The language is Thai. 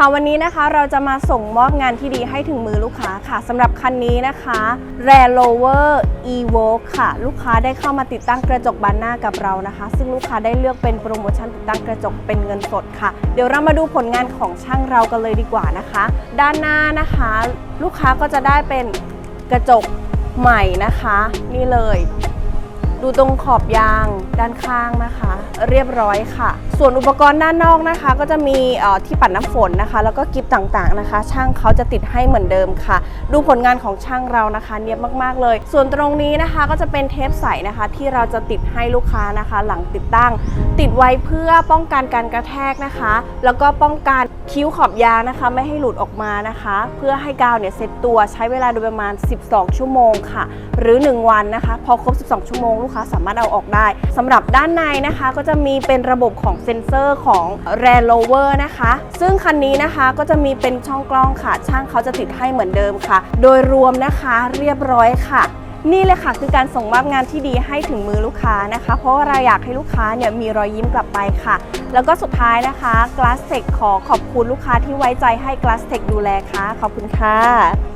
ค่ะวันนี้นะคะเราจะมาส่งมอบงานที่ดีให้ถึงมือลูกค้าค่ะสำหรับคันนี้นะคะ r a r o v e r Evoque ค่ะ ลูกค้าได้เข้ามาติดตั้งกระจกบานหน้ากับเรานะคะ ซึ่งลูกค้าได้เลือกเป็นโปรโมชั่นติดตั้งกระจกเป็นเงินสดค่ะ เดี๋ยวเรามาดูผลงานของช่างเรากันเลยดีกว่านะคะ ด้านหน้านะคะ ลูกค้าก็จะได้เป็นกระจกใหม่นะคะ นี่เลย ดูตรงขอบยางด้านข้างนะคะ เรียบร้อยค่ะ ส่วนอุปกรณ์ด้านนอกนะคะ ก็จะมีที่ปัดน้ำฝนนะคะ แล้วก็กิฟต่างๆนะคะ ช่างเขาจะติดให้เหมือนเดิมค่ะ ดูผลงานของช่างเรานะคะ เนียบมากๆเลย ส่วนตรงนี้นะคะก็จะเป็นเทปใสนะคะ ที่เราจะติดให้ลูกค้านะคะ หลังติดตั้ง ติดไว้เพื่อป้องกันการกระแทกนะคะ แล้วก็ป้องกันคิ้วขอบยางนะคะ ไม่ให้หลุดออกมานะคะ เพื่อให้กาวเนี่ยเซ็ตตัวใช้เวลาโดยประมาณ 12 ชั่วโมงค่ะ หรือ 1 วันนะคะ พอครบ 12 ชั่วโมงลูกค้าสามารถเอาออกได้สำหรับด้านในนะคะก็จะมีเป็นระบบของเซ็นเซอร์ของ r a n d Rover นะคะ ซึ่งคันนี้นะคะก็จะมีเป็นช่องกล้องค่ะ ช่างเขาจะติดให้เหมือนเดิมค่ะ โดยรวมนะคะเรียบร้อยค่ะนี่เลยค่ะคือการส่งมอบงานที่ดีให้ถึงมือลูกค้านะคะ เพราะว่าเราอยากให้ลูกค้าเนี่ยมีรอยยิ้มกลับไปค่ะ แล้วก็สุดท้ายนะคะ Glasstech ขอขอบคุณลูกค้าที่ไว้ใจให้ Glasstech ดูแลค่ะ ขอบคุณค่ะ